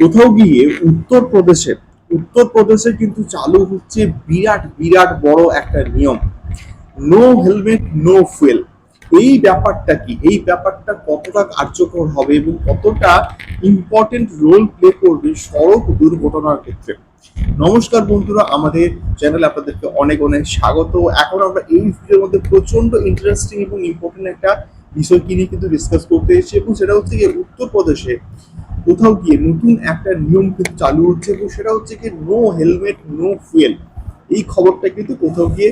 কোথাও গিয়ে উত্তরপ্রদেশে উত্তরপ্রদেশে কিন্তু চালু হচ্ছে বিরাট বিরাট বড় একটা নিয়ম। নো হেলমেট নো ফুয়েল এই ব্যাপারটা কি? এই ব্যাপারটা কতটা কার্যকর হবে এবং কতটা ইম্পর্টেন্ট রোল প্লে করবে সড়ক দুর্ঘটনার ক্ষেত্রে? নমস্কার বন্ধুরা, আমাদের চ্যানেলে আপনাদেরকে অনেক অনেক স্বাগত। এখন আমরা এই ভিডিওর মধ্যে প্রচণ্ড ইন্টারেস্টিং এবং ইম্পর্টেন্ট একটা বিষয় কি নিয়ে কিন্তু ডিসকাস করতে এসেছি এবং সেটা হচ্ছে উত্তরপ্রদেশে কোথাও গিয়ে নতুন একটা নিয়ম কিন্তু চালু হচ্ছে এবং সেটা হচ্ছে কি নো হেলমেট নো ফুয়েল এই খবরটা কিন্তু কোথাও গিয়ে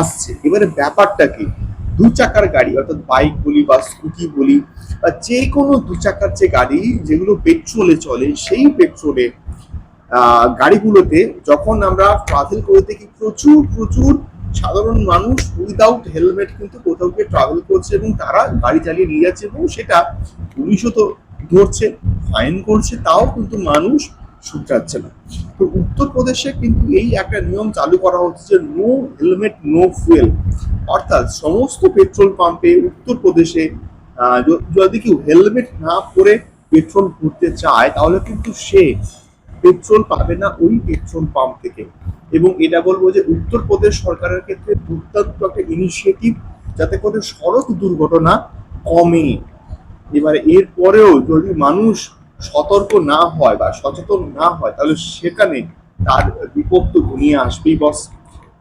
আসছে। এবারে ব্যাপারটা কি? দু চাকার গাড়ি, অর্থাৎ বাইক বলি বা স্কুটি বলি বা যে কোনো দু চাকার যে গাড়ি যেগুলো পেট্রোলে চলে, সেই পেট্রোলে গাড়িগুলোতে যখন আমরা ট্রাভেল করে দেখি, প্রচুর প্রচুর সাধারণ মানুষ উইদাউট হেলমেট কিন্তু কোথাও গিয়ে ট্রাভেল করছে এবং তারা গাড়ি চালিয়ে নিয়ে যাচ্ছে এবং সেটা পুলিশও তো ধরছে। ফাইন করছে, তাও কিন্তু মানুষ শুধরাচ্ছে না। তো উত্তরপ্রদেশে কিন্তু এই একটা নিয়ম চালু করা হচ্ছে যে নো হেলমেট নো ফুয়েল অর্থাৎ সমস্ত পেট্রোল পাম্পে উত্তরপ্রদেশে যদি কেউ হেলমেট না পরে পেট্রোল ভরতে চায়, তাহলে কিন্তু সে পেট্রোল পাবে না ওই পেট্রোল পাম্প থেকে। এবং এটা বলব যে উত্তরপ্রদেশ সরকারের ক্ষেত্রে দুর্দান্ত একটা ইনিশিয়েটিভ যাতে করে সড়ক দুর্ঘটনা কমে। এবারে এর পরেও যদি মানুষ সতর্ক না হয় বা সচেতন না হয়, তাহলে সেখানে তার বিপদ তো ঘনিয়ে আসবেই বস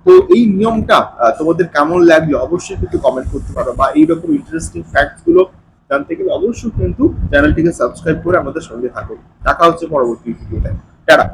তো এই নিয়মটা তোমাদের কেমন লাগল? অবশ্যই কিন্তু কমেন্ট করতে পারো বা এইরকম ইন্টারেস্টিং ফ্যাক্টসগুলো জানতে গেলে অবশ্যই কিন্তু চ্যানেলটিকে সাবস্ক্রাইব করে আমাদের সঙ্গে থাকো দেখা হচ্ছে পরবর্তী ভিডিওতে টাটা!